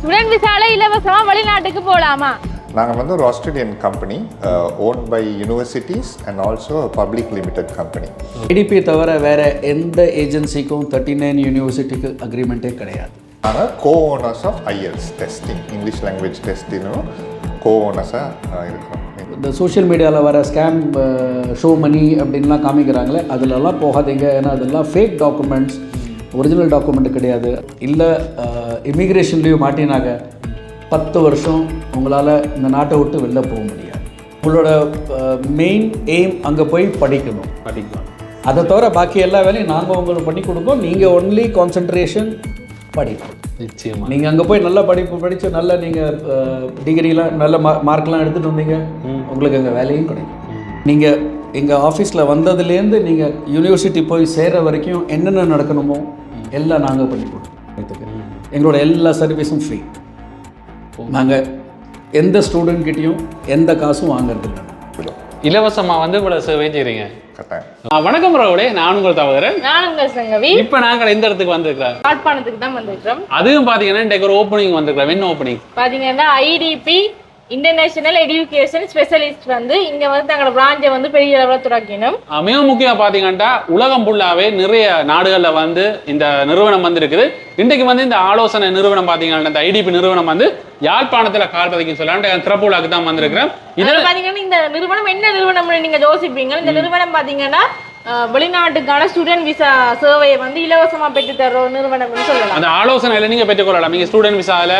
Student விசால இலவசமா வெளிநாட்டுக்கு போலாமா? நாங்கள் வந்து ஒரு Australian company own by universities and also public limited company IDP தவிர வேற எந்த ஏஜென்சிக்கும் தேர்ட்டி நைன் யூனிவர்சிட்டிக்கு அக்ரிமெண்ட்டே கிடையாது நாங்கள் co owners of IELTS testing English language டெஸ்டினும் கோ ஓனர்ஸாக இருக்கிறோம். இந்த சோஷியல் மீடியாவில் வர ஸ்கேம் ஷோ மணி அப்படின்லாம் காமிக்கிறாங்களே அதிலெல்லாம் போகாதீங்க. ஏன்னா அதெல்லாம் ஃபேக் டாக்குமெண்ட்ஸ் ஒரிஜினல் டாக்குமெண்ட் கிடையாது. இல்லை இமிக்ரேஷன்லேயும் மாட்டினாங்க. பத்து வருஷம் உங்களால் இந்த நாட்டை விட்டு வெளில போக முடியாது. உங்களோட மெயின் எய்ம் அங்கே போய் படிக்கணும். படிக்கலாம் அதை தவிர பாக்கி எல்லா வேலையும் நாங்கள் உங்களுக்கு பண்ணி கொடுப்போம் நீங்கள் ஒன்லி கான்சென்ட்ரேஷன் படிப்பு. நிச்சயமா. நீங்கள் அங்கே போய் நல்ல படிப்பு படித்து நல்ல நீங்கள் டிகிரிலாம் நல்ல மார்க்லாம் எடுத்துகிட்டு வந்தீங்க. உங்களுக்கு அங்கே வேலையும் கிடைக்கும். நீங்கள் எங்கள் ஆஃபீஸில் வந்ததுலேருந்து நீங்கள் யூனிவர்சிட்டி போய் சேர்ற வரைக்கும் என்னென்ன நடக்கணுமோ எல்லாம் நாங்கள் பண்ணி கொடுப்போம் எங்களோட எல்லா சர்வீஸும் ஃப்ரீ நாங்கள் எந்த ஸ்டூடெண்ட் கிட்டேயும் எந்த காசும் வாங்குறது இல்லை. இலவசமா வந்து இவ்வளவு சேவை ஆ, வணக்கம் ராவுலே நான் உங்கள் தவறுகிறேன் நான் உங்கள் சங்கவி. இப்போ நாங்கள் எந்த இடத்துக்கு வந்திருக்கிறோம்? யாழ்ப்பாணத்துக்கு தான் வந்திருக்கிறோம். அதுவும் பார்த்தீங்கன்னா இன்றைக்கு ஒரு ஓப்பனிங் வந்திருக்கிறோம். என்ன ஓப்பனிங் பாத்தீங்கன்னா ஐடிபி இன்டர்நேஷனல் எஜுகேஷன் ஸ்பெஷலிஸ்ட் வந்து இங்க வந்து தங்களோட பிராஞ்சை வந்து பெரிய அளவில் துறக்கணும். மிக முக்கியம் பார்த்தீங்கன்னா உலகம் ஃபுல்லாவே நிறைய நாடுகளில் வந்து இந்த நிறுவனம் வந்து இருக்குது இன்றைக்கு வந்து இந்த ஆலோசனை நிறுவனம் பார்த்தீங்கன்னா இந்த ஐடிபி நிறுவனம் வந்து யாழ்ப்பாணத்தில் கால் பதிக்கும் சொல்லாண்டு திறப்புலாக்கு தான் வந்திருக்கிறேன். இது இதுல பாத்தீங்கன்னா இந்த நிறுவனம் என்ன நிறுவனம்னு நீங்க யோசிப்பீங்க? இந்த நிறுவனம் பாத்தீங்கன்னா வெளிநாட்டுக்கான ஸ்டூடெண்ட் விசா சேவையை வந்து இலவசமா பெற்று தர்ற ஒரு நிறுவனம்னு சொல்லலாம். அந்த ஆலோசனையில நீங்க பெற்றுக்கொள்ளலாம் நீங்க ஸ்டூடெண்ட் விசால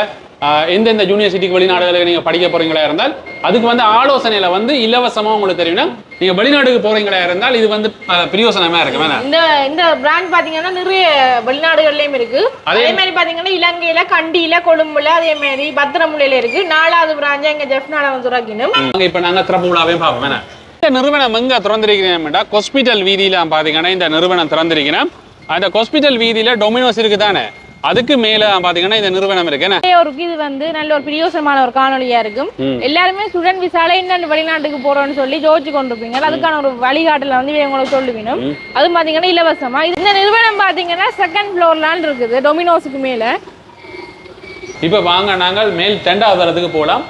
எந்தெந்த யூனிவர்சிட்டிக்கு வெளிநாடுகளுக்கு நீங்க படிக்க போறீங்களா இருந்தால் அதுக்கு வந்து ஆலோசனையில வந்து இலவசமா உங்களுக்கு தெரியும்னா நீங்க வெளிநாட்டுக்கு போறீங்களா இருந்தால் இது வந்து அஹ், பிரயோசனமா இருக்கு வேணாம் இந்த இந்த பிராண்ட் பாத்தீங்கன்னா நிறைய வெளிநாடுகள்லயும் இருக்கு. அதே- மாதிரி பாத்தீங்கன்னா இலங்கையில கண்டியில கொழும்புல அதே மாதிரி பத்திரமுலையில இருக்கு. நாலாவது பிராஞ்சா இங்க ஜெஃப்னால வந்து துறக்கணும் நாங்க இப்ப நாங்க திறப்புலாவே பார்ப்போம். வேணாம் இந்த நிறுவனம் எங்க திறந்திருக்கிறேன் ஹாஸ்பிட்டல் வீதியில பாத்தீங்கன்னா இந்த நிறுவனம் திறந்திருக்கிறேன். அந்த ஹாஸ்பிட்டல் வீதியில டொமினோஸ் இருக்கு தானே அதுக்கு மேல பாத்தீங்கன்னா இந்த நிறுவனம் இருக்கு. என்ன? ஒரு இது வந்து நல்ல ஒரு பிரியோசனமான ஒரு காணொலியா இருக்கும். எல்லாருமே ஸ்டூடெண்ட் விசால என்ன வெளிநாட்டுக்கு போறோம்னு சொல்லி யோசிச்சு கொண்டிருப்பீங்க. அதுக்கான ஒரு வழிகாட்டல வந்து உங்களுக்கு சொல்லுவீங்க அது பாத்தீங்கன்னா இலவசமா. இந்த நிறுவனம் பாத்தீங்கன்னா செகண்ட் ஃப்ளோர்லான் இருக்குது. டொமினோஸுக்கு மேல. இப்ப வாங்க நாங்கள் மேல் ரெண்டாவது தளத்துக்கு போலாம்.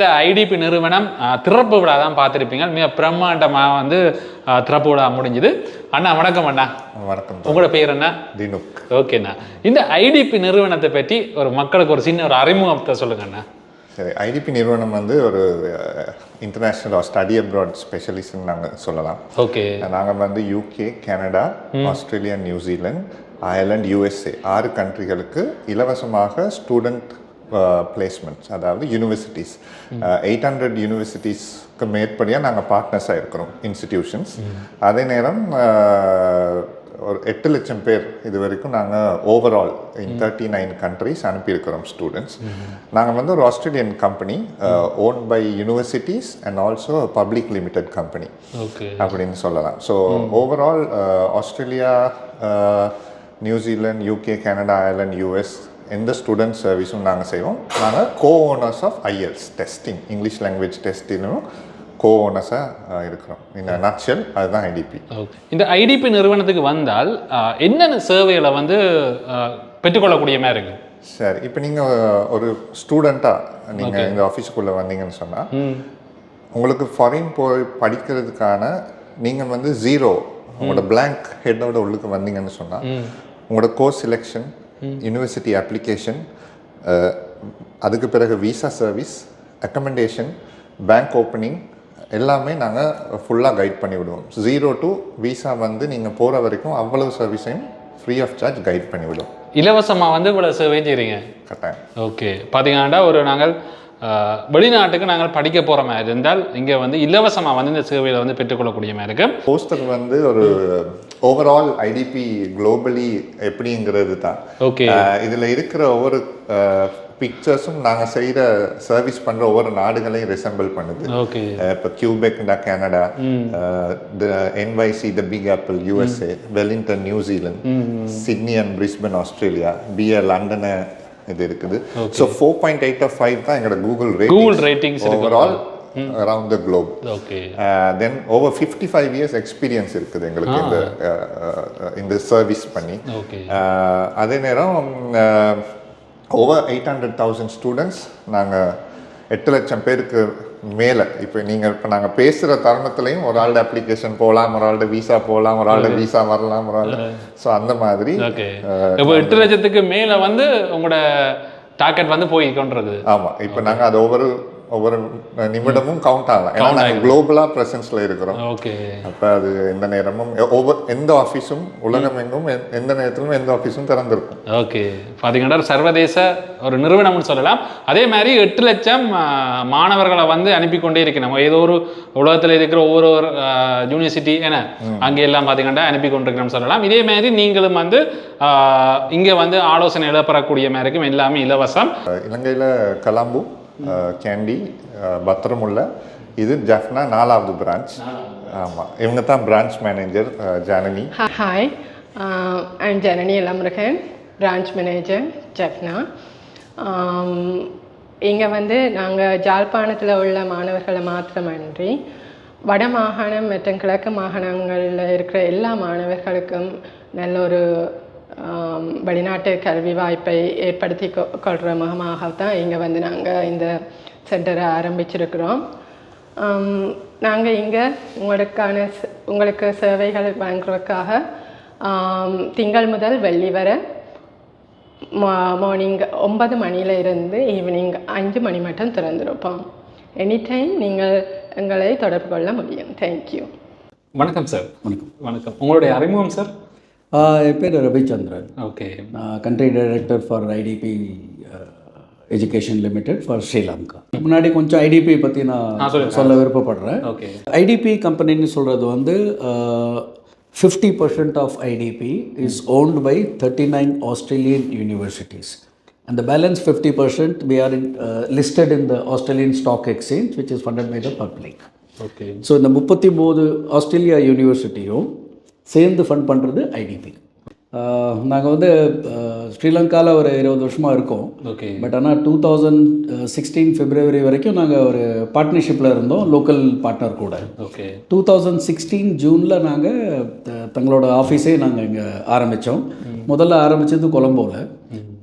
இந்த ஐடிபி நிறுவனம் திறப்பு விழா தான் பார்த்துருப்பீங்க. மிக பிரம்மாண்டமாக வந்து திறப்பு விழா முடிஞ்சுது. அண்ணா வணக்கம் அண்ணா. வணக்கம் உங்களோட பேர் என்ன? தினுக். ஓகேண்ணா இந்த ஐடிபி நிறுவனத்தை பற்றி ஒரு மக்களுக்கு ஒரு சின்ன ஒரு அறிமுகத்தை சொல்லுங்க அண்ணா. சரி ஐடிபி நிறுவனம் வந்து ஒரு இன்டர்நேஷ்னல் ஸ்டடி அப்ராட் ஸ்பெஷலிஸ்ட்னு நாங்கள் சொல்லலாம். ஓகே. நாங்கள் வந்து UK Canada Australia New Zealand Ireland USA ஆறு கண்ட்ரிகளுக்கு இலவசமாக ஸ்டூடெண்ட் பிளேஸ்மெண்ட்ஸ் அதாவது யூனிவர்சிட்டிஸ் எயிட் ஹண்ட்ரட் யூனிவர்சிட்டிஸ்க்கு மேற்படியாக நாங்கள் பார்ட்னர்ஸாக இருக்கிறோம் இன்ஸ்டிடியூஷன்ஸ் அதே நேரம் அஹ், ஒரு எட்டு லட்சம் பேர் இது வரைக்கும் நாங்கள் overall in thirty nine countries அனுப்பியிருக்கிறோம் students நாங்கள் வந்து ஒரு Australian company own by universities and also public limited company அப்படின்னு சொல்லலாம். So overall Australia New Zealand UK Canada Ireland US எந்த ஸ்டூடெண்ட் சர்வீஸும் நாங்கள் செய்வோம். நாங்கள் co owners of IELTS testing English language டெஸ்டினும் கோ ஓனர்ஸாக இருக்கிறோம். இந்த நட்சல் அதுதான் ஐடிபி இந்த ஐடிபி நிறுவனத்துக்கு வந்தால் என்னென்ன சேவைகளை வந்து பெற்றுக்கொள்ளக்கூடிய மாதிரி இருக்கு? சரி இப்போ நீங்கள் ஒரு ஸ்டூடெண்ட்டாக நீங்கள் இந்த ஆஃபீஸுக்குள்ளே வந்தீங்கன்னு சொன்னால் உங்களுக்கு ஃபாரின் போய் படிக்கிறதுக்கான நீங்கள் வந்து ஜீரோ உங்களோட blank ஹெட்டோட உள்ளுக்கு வந்தீங்கன்னு சொன்னால் உங்களோட கோர்ஸ் செலெக்ஷன் யூனிவர்சிட்டி அப்ளிகேஷன் அதுக்கு பிறகு visa service accommodation bank opening எல்லாமே நாங்கள் ஃபுல்லாக கைட் பண்ணி விடுவோம் ஜீரோ டு விசா வந்து நீங்கள் போகிற வரைக்கும் அவ்வளவு சர்வீஸையும் ஃப்ரீ ஆஃப் சார்ஜ் கைட் பண்ணி விடுவோம் இலவசமாக வந்து இவ்வளோ சேவை செய்கிறீங்க கட்டாயம். ஓகே பார்த்தீங்கன்னா ஒரு நாங்கள் வெளிநாட்டுக்கு நாங்கள் படிக்க போகிற மாதிரி இருந்தால் இங்கே வந்து இலவசமாக வந்து இந்த சேவையில் வந்து பெற்றுக்கொள்ளக்கூடிய மாதிரி இருக்கு. போஸ்டர் வந்து ஒரு ஓவரால் ஐடிபி குளோபலி எப்படிங்கிறது தான். ஓகே இதுல இருக்கிற ஒவ்வொரு பிக்சர்ஸும் நாங்கள் செய்கிற சர்வீஸ் பண்ணுற ஒவ்வொரு நாடுகளையும் ரிசம்பிள் பண்ணுது. இப்போ கியூபெக்டா Canada NYC the big apple USA Wellington New Zealand Sydney and Brisbane Australia BA London இது இருக்குது. So four point eight of five தான் எங்களோட கூகுள் Google ratings. இருக்கு. Overall around the globe then over fifty five years experience இருக்குது எங்களுக்கு இந்த uh, uh, இந்த service பண்ணி. Uh, அதே நேரம் over eight hundred thousand students நாங்கள் எட்டு லட்சம் பேருக்கு மேலே. இப்போ நீங்கள் இப்போ நாங்கள் பேசுகிற தருணத்துலையும் ஒரு ஆளோட அப்ளிகேஷன் போகலாம் ஒரு ஆளோட விசா போகலாம் ஒரு ஆளோட விசா வரலாம் ஒரு ஆள் ஸோ அந்த மாதிரி இப்போ எட்டு லட்சத்துக்கு மேல வந்து உங்களோட டார்கெட் வந்து போய் கொண்டிருக்குது ஆமாம் இப்போ நாங்கள் அது ஒவ்வொரு ஒவ்வொரு நிமிடமும் கவுண்ட் ஆகலாம். ஏன்னா நாங்கள் குளோபலாக ப்ரெசன்ஸில் இருக்கிறோம். ஓகே அப்போ அது எந்த நேரமும் ஒவ்வொரு எந்த ஆஃபீஸும் உலகம் எங்கும் எ- எந்த நேரத்திலும் எந்த ஆஃபீஸும் திறந்திருக்கும். ஓகே பார்த்தீங்கன்னா சர்வதேச ஒரு நிறுவனம்னு சொல்லலாம். அதே மாதிரி எட்டு லட்சம் மாணவர்களை வந்து அனுப்பி கொண்டே இருக்கு. நம்ம ஏதோ ஒரு உலகத்தில் இருக்கிற ஒவ்வொரு யூனிவர்சிட்டி என அங்கே எல்லாம் பார்த்தீங்கன்னா அனுப்பி கொண்டிருக்கிறோம்னு சொல்லலாம். இதே மாதிரி நீங்களும் வந்து இங்கே வந்து ஆலோசனை எழுப்பக்கூடிய மாதிரிக்கும் எல்லாமே இலவசம். இலங்கையில் கலாம்பு கேண்டி அஹ், பத்திரமுல்ல இது ஜஃப்னா நாலாவது பிரான்ச் ஆமாம் இவங்க தான் branch manager Janaki uh, I'm Janani Elamrakan, branch manager, Jaffna. இங்கே வந்து நாங்கள் ஜாழ்ப்பாணத்தில் உள்ள மாணவர்களை மாத்திரமன்றி வட மாகாணம் மற்றும் கிழக்கு மாகாணங்களில் இருக்கிற எல்லா மாணவர்களுக்கும் நல்ல ஒரு வெளிநாட்டு கல்வி வாய்ப்பை ஏற்படுத்தி கொ கொள்கிற முகமாகத்தான் இங்கே வந்து நாங்கள் இந்த சென்டரை ஆரம்பிச்சிருக்கிறோம். நாங்கள் இங்கே உங்களுக்கான ச- உங்களுக்கு சேவைகள் வழங்குறதுக்காக திங்கள் முதல் வெள்ளி வரை மார்னிங் ஒன்பது மணியில இருந்து ஈவினிங் அஞ்சு மணி மட்டும் திறந்திருப்போம். எனி டைம் நீங்கள் எங்களை தொடர்பு கொள்ள முடியும். தேங்க்யூ வணக்கம் சார் வணக்கம். வணக்கம். உங்களுடைய அறிமுகம் சார் என் பேர் Ravichandran. Okay. Country director for IDP education limited for Sri Lanka முன்னாடி கொஞ்சம் ஐடிபி பற்றி நான் சொல்ல விருப்பப்படுறேன். ஓகே. ஐடிபி கம்பெனின்னு சொல்கிறது வந்து fifty percent of IDP is owned by thirty nine Australian universities அந்த balance fifty percent we are in listed in the Australian stock exchange which is funded by the public okay so இந்த முப்பத்தி மூணு Australia யூனிவர்சிட்டியும் சேர்ந்து fund பண்ணுறது ITP நாங்கள் வந்து ஸ்ரீலங்காவில் ஒரு இருபது வருஷமாக இருக்கோம். ஓகே. பட் ஆனால் டூ தௌசண்ட் சிக்ஸ்டீன் ஃபெப்ரவரி வரைக்கும் நாங்கள் ஒரு பார்ட்னர்ஷிப்பில் இருந்தோம் லோக்கல் பார்ட்னர் கூட. ஓகே. டூ தௌசண்ட் சிக்ஸ்டீன் ஜூனில் நாங்கள் தங்களோட ஆஃபீஸே நாங்கள் இங்கே ஆரம்பித்தோம் முதல்ல ஆரம்பித்தது கொலம்போவில்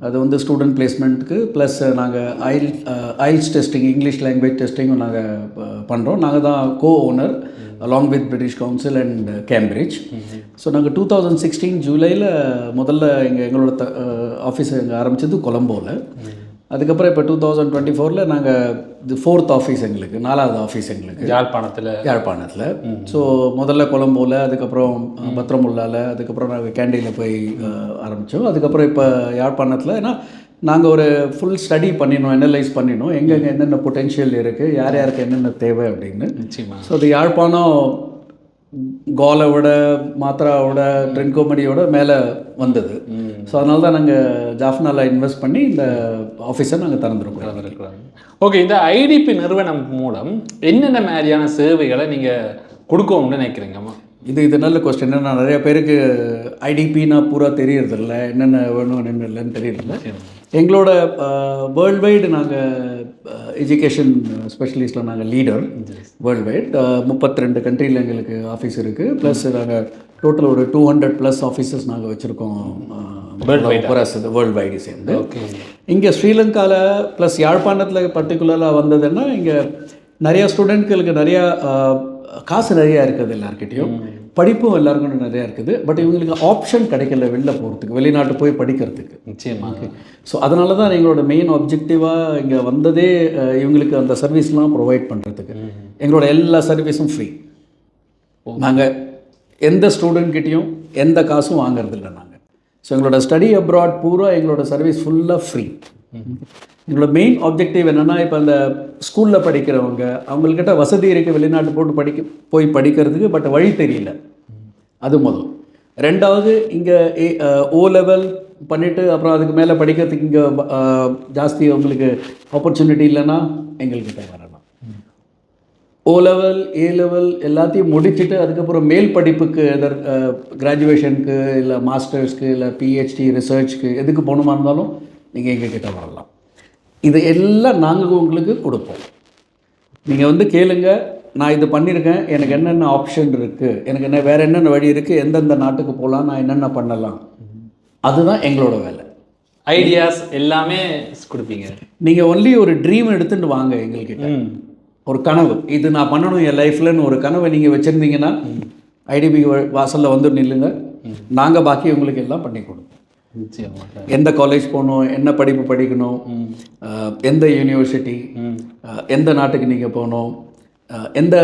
அது வந்து ஸ்டூடெண்ட் பிளேஸ்மெண்ட்டுக்கு ப்ளஸ் நாங்கள் ஐல் ஐல்ஸ் டெஸ்டிங் இங்கிலீஷ் லாங்குவேஜ் டெஸ்டிங்கும் நாங்கள் பண்ணுறோம் நாங்கள் தான் co owner along with British Council and Cambridge so நாங்கள் டூ தௌசண்ட் சிக்ஸ்டீன் ஜூலையில் முதல்ல இங்கே எங்களோட த ஆஃபீஸ் இங்கே ஆரம்பித்தது கொலம்போவில் அதுக்கப்புறம் இப்போ டூ தௌசண்ட் டுவெண்ட்டி ஃபோரில் நாங்கள் இது ஃபோர்த் ஆஃபீஸ் எங்களுக்கு நாலாவது ஆஃபீஸ் எங்களுக்கு. யாழ்ப்பாணத்தில். யாழ்ப்பாணத்தில். ஸோ முதல்ல கொலம்போவில் அதுக்கப்புறம் பத்திரமுல்லாவில் அதுக்கப்புறம் நாங்கள் கேண்டீனில் போய் ஆரம்பித்தோம் அதுக்கப்புறம் இப்போ யாழ்ப்பாணத்தில் ஏன்னா நாங்கள் ஒரு ஃபுல் ஸ்டடி பண்ணினோம் அனலைஸ் பண்ணினோம். எங்கெங்கே என்னென்ன பொட்டென்ஷியல் இருக்குது யார் யாருக்கு என்னென்ன தேவை அப்படின்னு. ஸோ அது யாழ்ப்பாணம் கோலை விட மாத்ராவோட ட்ரிங்கோமடியோட மேலே வந்தது. ஸோ அதனால தான் நாங்கள் ஜாஃப்னாவில் இன்வெஸ்ட் பண்ணி இந்த ஆஃபீஸை நாங்கள் திறந்துருக்கோம். இருக்கிறாங்க ஓகே இந்த ஐடிபி நிறுவனம் மூலம் என்னென்ன மாதிரியான சேவைகளை நீங்க கொடுக்கணும்னு நினைக்கிறீங்கம்மா இது இது நல்ல கொஸ்டின் ஏன்னா நிறைய பேருக்கு ஐடிபினா பூரா தெரியறதில்ல. என்னென்ன வேணும் என்னென்ன இல்லைன்னு தெரியறதில்ல எங்களோட வேர்ல்ட் வைடு நாங்கள் எஜுகேஷன் ஸ்பெஷலிஸ்டில் நாங்கள் லீடர் வேர்ல்ட் வைட் முப்பத்தி ரெண்டு கண்ட்ரியில் எங்களுக்கு ஆஃபீஸ் இருக்குது ப்ளஸ் நாங்கள் டோட்டல் ஒரு டூ ஹண்ட்ரட் ப்ளஸ் ஆஃபீஸஸ் நாங்கள் வச்சுருக்கோம். வேர்ல்ட் வைடு சேர்ந்து. ஓகே இங்கே ஸ்ரீலங்காவில் ப்ளஸ் யாழ்ப்பாணத்தில் பர்டிகுலராக வந்ததுன்னா இங்கே நிறையா ஸ்டூடெண்ட்களுக்கு நிறையா காசு நிறையா இருக்குது எல்லாருக்கிட்டேயும் படிப்பும் எல்லாருக்கும் நிறையா இருக்குது. பட் இவங்களுக்கு ஆப்ஷன் கிடைக்கல வெளில போகிறதுக்கு வெளிநாட்டு போய் படிக்கிறதுக்கு. நிச்சயமா ஸோ அதனால தான் எங்களோட மெயின் ஆப்ஜெக்டிவாக இங்கே வந்ததே இவங்களுக்கு அந்த சர்வீஸ்லாம் ப்ரொவைட் பண்ணுறதுக்கு எங்களோட எல்லா சர்வீஸும் ஃப்ரீ நாங்கள் எந்த ஸ்டூடெண்ட் கிட்டேயும் எந்த காசும் வாங்குறதில்ல நாங்கள் ஸோ எங்களோட ஸ்டடி அப்ராட் பூரா எங்களோட சர்வீஸ் ஃபுல்லாக ஃப்ரீ எங்களோட மெயின் ஆப்ஜெக்டிவ் என்னென்னா இப்போ அந்த ஸ்கூலில் படிக்கிறவங்க அவங்கக்கிட்ட வசதி இருக்க வெளிநாட்டு போட்டு படிக்க போய் படிக்கிறதுக்கு பட் வழி தெரியல. அது முதல். ரெண்டாவது இங்கே ஓ லெவல் பண்ணிவிட்டு அப்புறம் அதுக்கு மேலே படிக்கிறதுக்கு இங்கே ஜாஸ்தி அவங்களுக்கு ஆப்பர்ச்சுனிட்டி இல்லைன்னா எங்கள்கிட்ட வரலாம். ஓ லெவல் ஏ லெவல் எல்லாத்தையும் முடிச்சுட்டு அதுக்கப்புறம் மேல் படிப்புக்கு எதர் கிராஜுவேஷனுக்கு இல்லை மாஸ்டர்ஸ்க்கு இல்லை பிஹெச்டி ரிசர்ச்க்கு எதுக்கு போகணுமா இருந்தாலும் நீங்கள் எங்ககிட்ட வரலாம். இது எல்லாம் நாங்கள் உங்களுக்கு கொடுப்போம். நீங்கள் வந்து கேளுங்க நான் இது பண்ணியிருக்கேன் எனக்கு என்னென்ன ஆப்ஷன் இருக்குது எனக்கு என்ன வேறு என்னென்ன வழி இருக்குது எந்தெந்த நாட்டுக்கு போகலாம் நான் என்னென்ன பண்ணலாம். அதுதான் எங்களோட வேலை. ஐடியாஸ் எல்லாமே கொடுப்பீங்க. நீங்கள் ஒன்லி ஒரு ட்ரீம் எடுத்துட்டு வாங்க எங்கள்கிட்ட. ஒரு கனவு. இது நான் பண்ணணும் என் லைஃப்லன்னு ஒரு கனவை நீங்கள் வச்சுருந்தீங்கன்னா ஐடிபி வாசலில் வந்து நில்லுங்க. நாங்கள் பாக்கி உங்களுக்கு எல்லாம் பண்ணி கொடுப்போம். எந்த காலேஜ் போகணும் என்ன படிப்பு படிக்கணும் எந்த யூனிவர்சிட்டி எந்த நாட்டுக்கு நீங்கள் போகணும் எந்த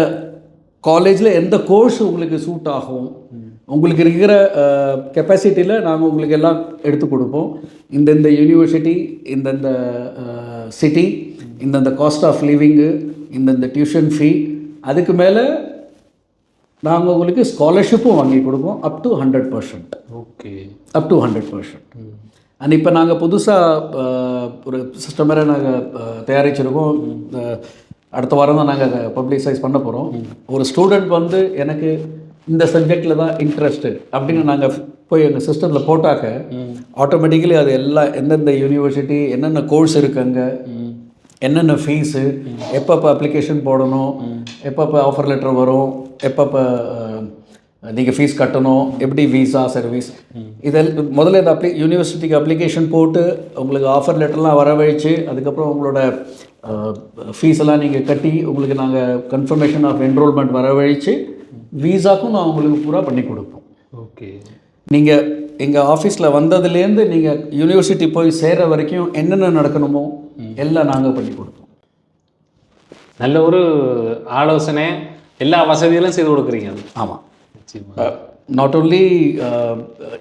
காலேஜில் எந்த கோர்ஸ் உங்களுக்கு சூட் ஆகும் உங்களுக்கு இருக்கிற கெப்பாசிட்டியில் நாங்கள் உங்களுக்கு எல்லாம் எடுத்து கொடுப்போம். இந்தந்த யூனிவர்சிட்டி இந்தந்த சிட்டி இந்தந்த காஸ்ட் ஆஃப் லிவிங்கு இந்தந்த டியூஷன் ஃபீ அதுக்கு மேலே நாங்கள் உங்களுக்கு ஸ்காலர்ஷிப்பும் வாங்கி கொடுப்போம் up to hundred percent okay. Up to hundred percent and இப்போ நாங்கள் புதுசாக ஒரு சிஸ்டம் வேறு நாங்கள் தயாரிச்சிருக்கோம். அடுத்த வாரம் தான் நாங்கள் பப்ளிசைஸ் பண்ண போகிறோம் ஒரு ஸ்டூடெண்ட் வந்து எனக்கு இந்த சப்ஜெக்டில் தான் இன்ட்ரெஸ்ட்டு அப்படின்னு நாங்கள் போய் எங்கள் சிஸ்டமில் போட்டாக்க ஆட்டோமேட்டிக்கலி அது எல்லா எந்தெந்த யூனிவர்சிட்டி என்னென்ன கோர்ஸ் இருக்கு அங்கே என்னென்ன ஃபீஸு எப்பப்போ அப்ளிகேஷன் போடணும் எப்பப்போ ஆஃபர் லெட்டர் வரும் எப்பப்போ நீங்கள் ஃபீஸ் கட்டணும் எப்படி விசா சர்வீஸ் இதில் முதல்ல இந்த அப்ளி யூனிவர்சிட்டிக்கு அப்ளிகேஷன் போட்டு உங்களுக்கு ஆஃபர் லெட்டர்லாம் வரவழைச்சு அதுக்கப்புறம் உங்களோட ஃபீஸ் எல்லாம் நீங்கள் கட்டி உங்களுக்கு நாங்கள் கன்ஃபர்மேஷன் ஆஃப் என்ரோல்மெண்ட் வரவழைச்சு விசாக்கும் நான் உங்களுக்கு பூரா பண்ணி கொடுப்போம். ஓகே நீங்கள் எங்கள் ஆஃபீஸில் வந்ததுலேருந்து நீங்கள் யூனிவர்சிட்டி போய் சேர்ற வரைக்கும் என்னென்ன நடக்கணுமோ எல்லாம் நாங்கள் பண்ணி கொடுப்போம். நல்ல ஒரு ஆலோசனை எல்லா வசதிகளும் செய்து கொடுக்குறீங்க ஆமாம் not only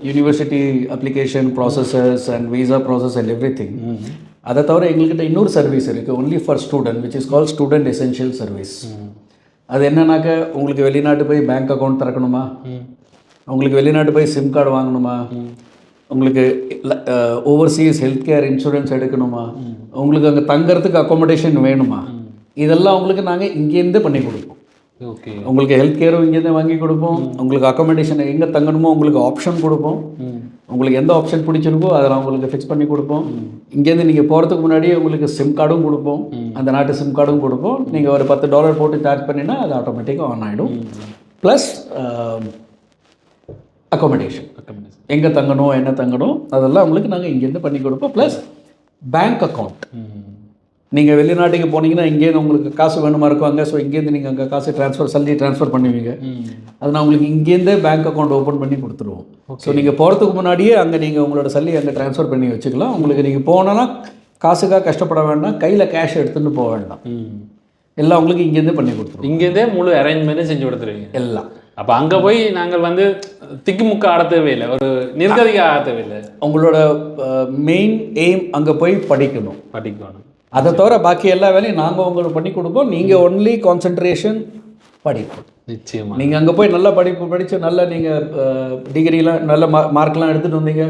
university application processes and visa process and everything அதை தவிர எங்கள்கிட்ட இன்னொரு சர்வீஸ் இருக்குது only for student which is call student essential service அது என்னன்னாக்க உங்களுக்கு வெளிநாட்டு போய் பேங்க் அக்கௌண்ட் திறக்கணுமா? உங்களுக்கு வெளிநாட்டு போய் சிம் கார்டு வாங்கணுமா? உங்களுக்கு ஓவர்சீஸ் ஹெல்த் கேர் இன்சூரன்ஸ் எடுக்கணுமா? உங்களுக்கு அங்கே தங்கறதுக்கு அக்காமடேஷன் வேணுமா? இதெல்லாம் உங்களுக்கு நாங்கள் இங்கேருந்து பண்ணி கொடுப்போம். ஓகே. உங்களுக்கு ஹெல்த் கேரும் இங்கேருந்து வாங்கி கொடுப்போம். உங்களுக்கு அக்காமடேஷன் எங்கே தங்கணுமோ உங்களுக்கு ஆப்ஷன் கொடுப்போம். உங்களுக்கு எந்த ஆப்ஷன் பிடிச்சிருக்கோ அதை நான் உங்களுக்கு ஃபிக்ஸ் பண்ணி கொடுப்போம். இங்கேருந்து நீங்கள் போகிறதுக்கு முன்னாடியே உங்களுக்கு சிம் கார்டும் கொடுப்போம். அந்த நாட்டு சிம் கார்டும் கொடுப்போம். நீங்கள் ஒரு பத்து டாலர் போட்டு சார்ஜ் பண்ணினா அது ஆட்டோமேட்டிக்காக ஆன் ஆகிடும் ப்ளஸ் அக்காமடேஷன் எங்கே தங்கணும் என்ன தங்கணும் அதெல்லாம் உங்களுக்கு நாங்கள் இங்கேருந்து பண்ணி கொடுப்போம். ப்ளஸ் பேங்க் அக்கௌண்ட் நீங்கள் வெளிநாட்டுக்கு போனீங்கன்னா இங்கேருந்து உங்களுக்கு காசு வேணுமா இருக்கும் அங்கே ஸோ இங்கேருந்து நீங்கள் அங்கே காசு ட்ரான்ஸ்ஃபர் சல்லி ட்ரான்ஸ்ஃபர் பண்ணுவீங்க. அது நான் உங்களுக்கு இங்கேருந்தே பேங்க் அக்கௌண்ட் ஓப்பன் பண்ணி கொடுத்துருவோம். ஸோ நீங்கள் போகிறதுக்கு முன்னாடியே அங்கே நீங்கள் உங்களோட சல்லி அங்கே ட்ரான்ஸ்ஃபர் பண்ணி வச்சுக்கலாம். உங்களுக்கு நீங்கள் போனோன்னா காசுக்காக கஷ்டப்பட வேண்டாம். கையில் கேஷ் எடுத்துகிட்டு போக வேண்டாம். எல்லாம் உங்களுக்கு இங்கேருந்தே பண்ணி கொடுத்துருவோம். இங்கேருந்தே முழு அரேஞ்ச்மெண்ட்டும் செஞ்சு கொடுத்துருவீங்க. எல்லாம். அப்போ அங்கே போய் நாங்கள் வந்து திக்குமுக்க ஆட தேவையில்லை. ஒரு நிர்கதிக ஆட தேவையில்லை. உங்களோட மெயின் எய்ம் அங்கே போய் படிக்கணும். படிக்கணும். அதை தவிர பாக்கி எல்லா வேலையும் நாங்கள் உங்களுக்கு பண்ணி கொடுப்போம். நீங்கள் ஒன்லி கான்சென்ட்ரேஷன் படிப்பு. நிச்சயமா. நீங்கள் அங்கே போய் நல்லா படிப்பு படித்து நல்லா நீங்கள் டிகிரிலாம் நல்ல மார்க்லாம் எடுத்துகிட்டு வந்தீங்க.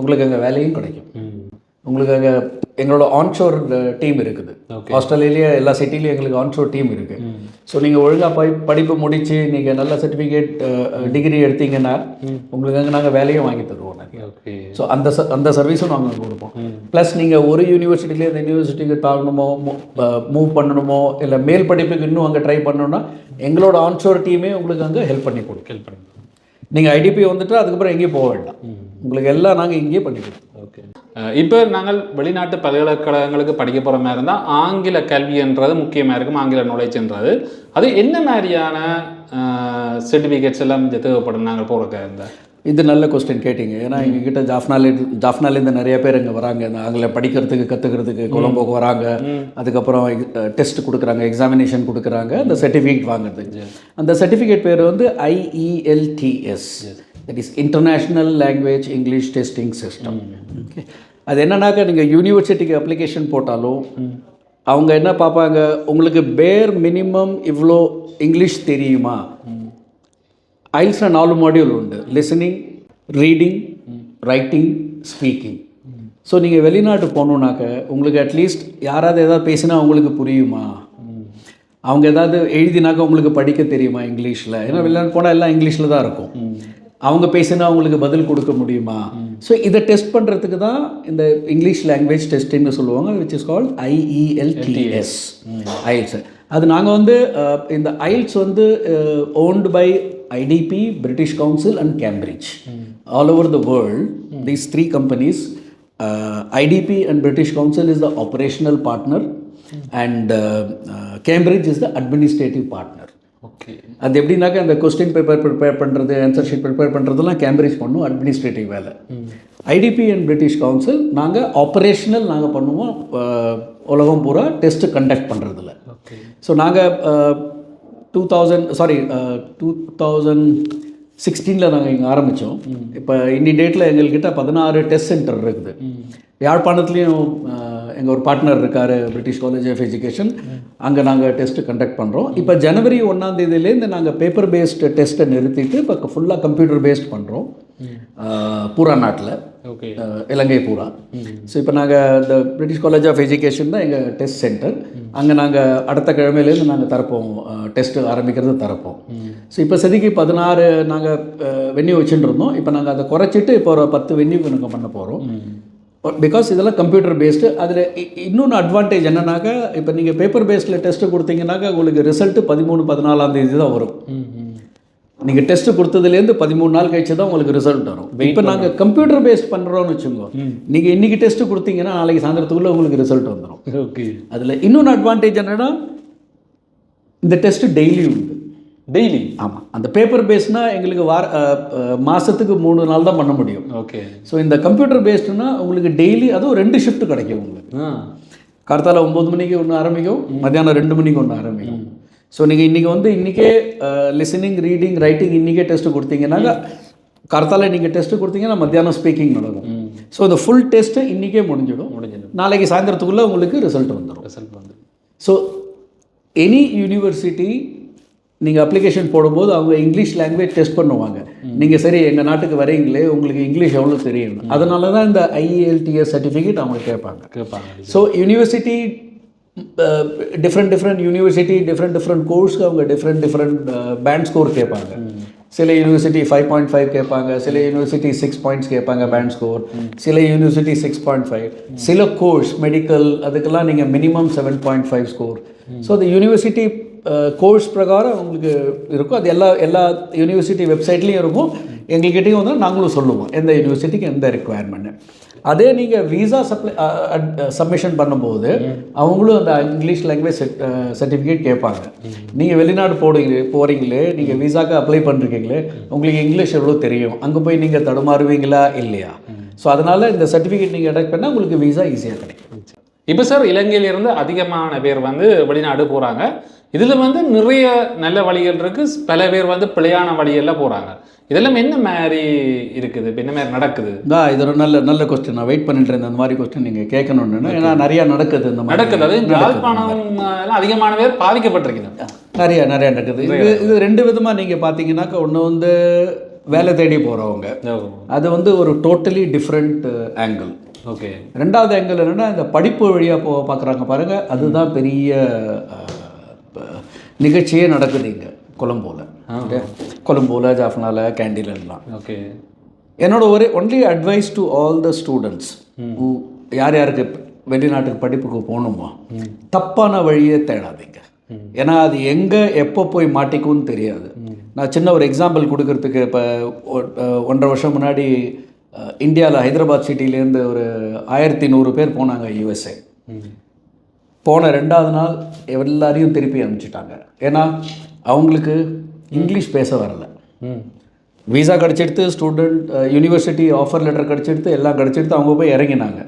உங்களுக்கு அங்கே வேலையும் கிடைக்கும். உங்களுக்கு அங்கே எங்களோட ஆன்ஷோர் டீம் இருக்குது. Okay. ஆஸ்திரேலியா எல்லா சிட்டிலையும் எங்களுக்கு ஆன்ஷோர் டீம் இருக்குது ஸோ நீங்கள் ஒழுங்காக போய் படிப்பு முடித்து நீங்கள் நல்ல சர்டிஃபிகேட் டிகிரி எடுத்தீங்கன்னா உங்களுக்கு அங்கே நாங்கள் வேலையும் வாங்கி தருவோம் நாங்கள் ஸோ அந்த அந்த சர்வீஸும் நாங்கள் கொடுப்போம். ப்ளஸ் நீங்கள் ஒரு யூனிவர்சிட்டிலேயே இந்த யூனிவர்சிட்டிக்கு தாங்கணுமோ மூவ் பண்ணணுமோ இல்லை மேல் படிப்புக்கு இன்னும் அங்கே ட்ரை பண்ணணும்னா எங்களோட ஆன்ஷோர் டீமே உங்களுக்கு அங்கே ஹெல்ப் பண்ணி கொடுக்கும். ஹெல்ப் பண்ணுங்க நீங்கள் ஐடிபி வந்துட்டு அதுக்கப்புறம் எங்கேயும் போக வேண்டாம். உங்களுக்கு எல்லாம் நாங்கள் இங்கேயே பண்ணி கொடுப்போம். ஓகே. இப்போ நாங்கள் வெளிநாட்டு பல்கலைக்கழகங்களுக்கு படிக்க போகிற மாதிரி இருந்தால் ஆங்கில கல்வின்றது முக்கியமாக இருக்கும் ஆங்கில நாலேஜ்ன்றது அது என்ன மாதிரியான சர்டிஃபிகேட்ஸ் எல்லாம் தேவைப்படும் நாங்கள் போகிறக்க இருந்தால் இது நல்ல கொஸ்டின் கேட்டிங்க. ஏன்னா எங்ககிட்ட ஜாஃப்னாலே ஜாஃப்னாலேருந்து நிறைய பேர் இங்கே வராங்க. ஆங்கில படிக்கிறதுக்கு கற்றுக்கிறதுக்கு கொலம்போக்கு வராங்க. அதுக்கப்புறம் டெஸ்ட் கொடுக்குறாங்க எக்ஸாமினேஷன் கொடுக்குறாங்க. அந்த சர்டிஃபிகேட் வாங்குறதுக்கு அந்த சர்டிஃபிகேட் பேர் வந்து IELTS that is international language English testing system okay அது என்னன்னாக்கா நீங்கள் யூனிவர்சிட்டிக்கு அப்ளிகேஷன் போட்டாலும் அவங்க என்ன பார்ப்பாங்க? உங்களுக்கு பேர் மினிமம் இவ்வளோ இங்கிலீஷ் தெரியுமா? ஐல்ஸில் நாலு மாடியூல் உண்டு. Listening reading writing speaking so நீங்கள் வெளிநாட்டு போகணுன்னாக்க உங்களுக்கு அட்லீஸ்ட் யாராவது ஏதாவது பேசினா உங்களுக்கு புரியுமா? அவங்க ஏதாவது எழுதினாக்க உங்களுக்கு படிக்க தெரியுமா இங்கிலீஷில் ஏன்னா வெளிநாட்டு போனால் எல்லாம் இங்கிலீஷில் தான் இருக்கும். அவங்க பேசினா அவங்களுக்கு பதில் கொடுக்க முடியுமா? ஸோ இதை டெஸ்ட் பண்ணுறதுக்கு தான் இந்த இங்கிலீஷ் லாங்குவேஜ் டெஸ்டிங்னு சொல்லுவாங்க which is called IELTS IELTS அது நாங்கள் வந்து இந்த ஐஎல்ஸ் வந்து owned by IDP British Council and Cambridge all over the world these three companies IDP and British Council is the operational partner and Cambridge is the administrative partner அது எப்படின்னாக்கா அந்த question paper prepare பண்ணுறது answer sheet prepare பண்ணுறதுலாம் Cambridge பண்ணும் administrative வேலை. IDP and British Council நாங்கள் operational நாங்கள் பண்ணுவோம் உலகம் பூரா டெஸ்ட் கண்டக்ட் பண்ணுறதுல ஸோ நாங்கள் two thousand sorry two thousand சிக்ஸ்டீனில் நாங்கள் இங்கே ஆரம்பித்தோம் இப்போ இன்னி டேட்டில் எங்கள்கிட்ட பதினாறு டெஸ்ட் சென்டர் இருக்குது. யாழ்ப்பாணத்துலேயும் எங்கள் ஒரு பார்ட்னர் இருக்கார் பிரிட்டிஷ் காலேஜ் ஆஃப் எஜுகேஷன் அங்கே நாங்கள் டெஸ்ட்டு கண்டக்ட் பண்ணுறோம் இப்போ ஜனவரி ஒன்றாம் தேதியிலேருந்து நாங்கள் பேப்பர் பேஸ்டு டெஸ்ட்டை நிறுத்திட்டு இப்போ ஃபுல்லாக கம்ப்யூட்டர் பேஸ்ட் பண்ணுறோம் பூரா நாட்டில். ஓகே. இலங்கை பூரா. ஸோ இப்போ நாங்கள் இந்த பிரிட்டிஷ் காலேஜ் ஆஃப் எஜுகேஷன் தான் எங்கள் டெஸ்ட் சென்டர் அங்கே நாங்கள் அடுத்த கிழமையிலேருந்து நாங்கள் தரப்போம் டெஸ்ட்டு ஆரம்பிக்கிறது தரப்போம் ஸோ இப்போ செதுக்கி பதினாறு நாங்கள் வென்யூ வச்சுட்டு இருந்தோம். இப்போ நாங்கள் அதை குறைச்சிட்டு இப்போ ஒரு பத்து வென்யூக்கு நாங்கள் பண்ண போகிறோம் பிகாஸ் இதெல்லாம் கம்ப்யூட்டர் பேஸ்டு அதில் இன்னொன்று அட்வான்டேஜ் என்னன்னாக்கா இப்போ நீங்கள் பேப்பர் பேஸ்டில் டெஸ்ட்டு கொடுத்தீங்கன்னாக்கா உங்களுக்கு ரிசல்ட்டு பதிமூணு பதினாலாம் தேதி தான் வரும். நீங்கள் டெஸ்ட் கொடுத்ததுலேருந்து பதிமூணு நாள் கழிச்சு தான் உங்களுக்கு ரிசல்ட் வரும். இப்போ நாங்கள் கம்ப்யூட்டர் பேஸ்ட் பண்ணுறோம்னு வச்சுக்கோ நீங்கள் இன்றைக்கி டெஸ்ட் கொடுத்தீங்கன்னா நாளைக்கு சாயந்தரத்துக்குள்ளே உங்களுக்கு ரிசல்ட் வந்துடும் ஓகே. அதில் இன்னொன்று அட்வான்டேஜ் என்னன்னா இந்த டெஸ்ட் டெய்லி உண்டு டெய்லி ஆமாம் அந்த பேப்பர் பேஸ்னா எங்களுக்கு வார மாசத்துக்கு மூணு நாள் தான் பண்ண முடியும். ஓகே ஸோ இந்த கம்ப்யூட்டர் பேஸ்டுனா உங்களுக்கு டெய்லி அதுவும் ரெண்டு ஷிஃப்ட் கிடைக்கும் உங்களுக்கு. கார்த்தால ஒம்பது மணிக்கு ஒன்று ஆரம்பிக்கும் மத்தியானம் ரெண்டு மணிக்கு ஒன்று ஆரம்பிக்கும். ஸோ நீங்கள் இன்றைக்கி வந்து இன்றைக்கே லிசனிங் ரீடிங் ரைட்டிங் இன்றைக்கே டெஸ்ட்டு கொடுத்தீங்கன்னாக்கா கார்த்தால நீங்கள் டெஸ்ட்டு கொடுத்தீங்கன்னா மத்தியானம் ஸ்பீக்கிங் நடக்கும். ஸோ இந்த ஃபுல் டெஸ்ட்டு இன்றைக்கே முடிஞ்சிடும். முடிஞ்சிடும். நாளைக்கு சாயந்தரத்துக்குள்ளே உங்களுக்கு ரிசல்ட் வந்துடும் ரிசல்ட் வந்து ஸோ எனி யூனிவர்சிட்டி நீங்கள் அப்ளிகேஷன் போடும்போது அவங்க இங்கிலீஷ் லாங்குவேஜ் டெஸ்ட் பண்ணுவாங்க. நீங்கள் சரி எங்கள் நாட்டுக்கு வரீங்களே உங்களுக்கு இங்கிலீஷ் எவ்வளோ தெரியும்? அதனால தான் இந்த ஐஇஎல்டிஎஸ் சர்டிஃபிகேட் அவங்க கேட்பாங்க. கேட்பாங்க. So university different different university different different கோர்ஸ்க்கு அவங்க டிஃப்ரெண்ட் டிஃப்ரெண்ட் பேண்ட் ஸ்கோர் கேட்பாங்க. சில யூனிவர்சிட்டி ஃபைவ் பாயிண்ட் ஃபைவ் கேட்பாங்க சில யூனிவர்சிட்டி சிக்ஸ் பாயிண்ட்ஸ் கேட்பாங்க பேண்ட் ஸ்கோர் சில யூனிவர்சிட்டி சிக்ஸ் பாயிண்ட் ஃபைவ் சில கோர்ஸ் மெடிக்கல் அதுக்கெல்லாம் நீங்கள் minimum seven point five score so அந்த யூனிவர்சிட்டி கோர்ஸ் பிரகாரம் உங்களுக்கு இருக்கும். அது எல்லா எல்லா யூனிவர்சிட்டி வெப்சைட்லேயும் இருக்கும். எங்கள்கிட்டயும் வந்து நாங்களும் சொல்லுவோம். எந்த யூனிவர்சிட்டிக்கு எந்த ரெக்குவயர்மெண்ட்டு அதே நீங்கள் விசா சப்ளை சப்மிஷன் பண்ணும்போது அவங்களும் அந்த இங்கிலீஷ் லாங்குவேஜ் சர்டிஃபிகேட் கேட்பாங்க. நீங்கள் வெளிநாடு போடுங்க போகிறீங்களே நீங்கள் விசாக்கு அப்ளை பண்ணுறீங்களே உங்களுக்கு இங்கிலீஷ் எவ்வளோ தெரியும்? அங்கே போய் நீங்கள் தடுமாறுவீங்களா இல்லையா? ஸோ அதனால் இந்த சர்டிஃபிகேட் நீங்கள் அடக்ட் பண்ணால் உங்களுக்கு விசா ஈஸியாக கிடைக்கும். இப்போ சார் இலங்கையிலிருந்து அதிகமான பேர் வந்து வெளிநாடு போகிறாங்க இதில் வந்து நிறைய நல்ல வழிகள் இருக்கு. பல பேர் வந்து பிழையான வழியெல்லாம் போகிறாங்க இதெல்லாம் என்ன மாதிரி இருக்குது? இப்போ என்ன மாதிரி நடக்குது? தான் இது ஒரு நல்ல நல்ல கொஸ்டின் நான் வெயிட் பண்ணிட்டு இருந்தேன் அந்த மாதிரி கொஸ்டின் நீங்கள் கேட்கணுன்னு ஏன்னா நிறையா நடக்குது இந்த மாதிரி நடக்குது. அது யாழ்ப்பாணம் அதிகமான பேர் பாதிக்கப்பட்டிருக்கிறது நிறைய நிறைய நடக்குது. இது இது ரெண்டு விதமாக நீங்கள் பார்த்தீங்கன்னாக்கா ஒன்று வந்து வேலை தேடி போகிறவங்க அது வந்து ஒரு டோட்டலி டிஃப்ரெண்ட் ஆங்கிள் ஓகே. ரெண்டாவது ஆங்கிள் என்னென்னா இந்த படிப்பு வழியாக போ பார்க்குறாங்க பாருங்கள் அதுதான் பெரிய நிகழ்ச்சியே நடக்குது இங்கே கொலம்போல கொலம்போல ஜாஃப்னால கேண்டீன்ல எல்லாம் ஓகே. என்னோட ஒரே only advice to all the students யார் யாருக்கு வெளிநாட்டுக்கு படிப்புக்கு போகணுமோ தப்பான வழியே தேடாதீங்க. ஏன்னா அது எங்கே எப்போ போய் மாட்டிக்கும்னு தெரியாது. நான் சின்ன ஒரு எக்ஸாம்பிள் கொடுக்கறதுக்கு இப்போ ஒன்றரை வருஷம் முன்னாடி இந்தியாவில் ஹைதராபாத் சிட்டிலேருந்து ஒரு ஆயிரத்தி நூறு பேர் போனாங்க யூஎஸ்ஏ போன ரெண்டாவது நாள் எல்லாரையும் திருப்பி அனுப்பிச்சிட்டாங்க. ஏன்னா அவங்களுக்கு இங்கிலீஷ் பேச வரல. ம். விசா கிடச்செடுத்து ஸ்டூடெண்ட் யூனிவர்சிட்டி ஆஃபர் லெட்டர் கிடச்செடுத்து எல்லாம் கிடச்செடுத்து அவங்க போய் இறங்கினாங்க.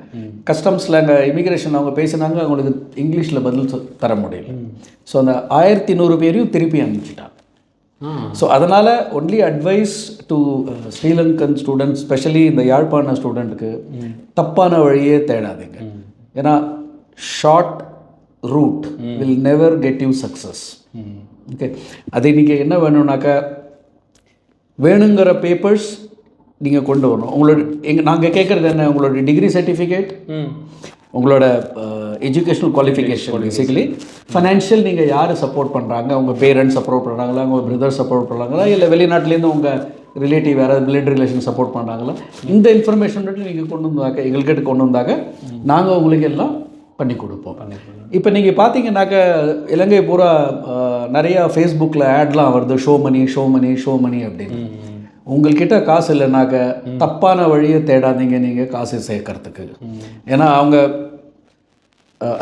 கஸ்டம்ஸில் அங்கே இமிக்ரேஷன் அவங்க பேசினாங்க அவங்களுக்கு இங்கிலீஷில் பதில் தர முடியல. ஸோ அந்த ஆயிரத்தி நூறு பேரையும் திருப்பி அனுப்பிச்சிட்டாங்க. ஸோ அதனால் only advice to Sri Lankan student specially இந்த யாழ்ப்பாண ஸ்டூடெண்ட்டுக்கு தப்பான வழியே தேடாதீங்க. ஏன்னா short route will never get you success okay அது இன்றைக்கி என்ன வேணும்னாக்கா வேணுங்கிற பேப்பர்ஸ் நீங்கள் கொண்டு வரணும். உங்களோட எங்கள் நாங்கள் கேட்குறது என்ன? உங்களோட டிகிரி சர்டிஃபிகேட் உங்களோட uh, educational qualification basically financial நீங்கள் யார் சப்போர்ட் பண்ணுறாங்க உங்கள் பேரண்ட்ஸ் சப்போர்ட் பண்ணுறாங்களா உங்கள் பிரதர் சப்போர்ட் பண்ணுறாங்களா இல்லை வெளிநாட்டிலேருந்து உங்கள் ரிலேட்டிவ் யாராவது பிளட் ரிலேஷன் சப்போர்ட் பண்ணுறாங்களா இந்த இன்ஃபர்மேஷன் மட்டும் நீங்கள் கொண்டு வந்தாக்க எங்கள்கிட்ட கொண்டு வந்தாக்க நாங்கள் உங்களுக்கு எல்லாம் பண்ணி கொடுப்போம். இப்போ நீங்கள் பார்த்தீங்கன்னாக்க இலங்கை பூரா நிறைய ஃபேஸ்புக்கில் ஆட்லாம் வருது show money show money show money அப்படின்னு. உங்கள்கிட்ட காசு இல்லைனாக்க தப்பான வழியை தேடாதீங்க நீங்கள் காசு சேர்க்கறதுக்கு. ஏன்னா அவங்க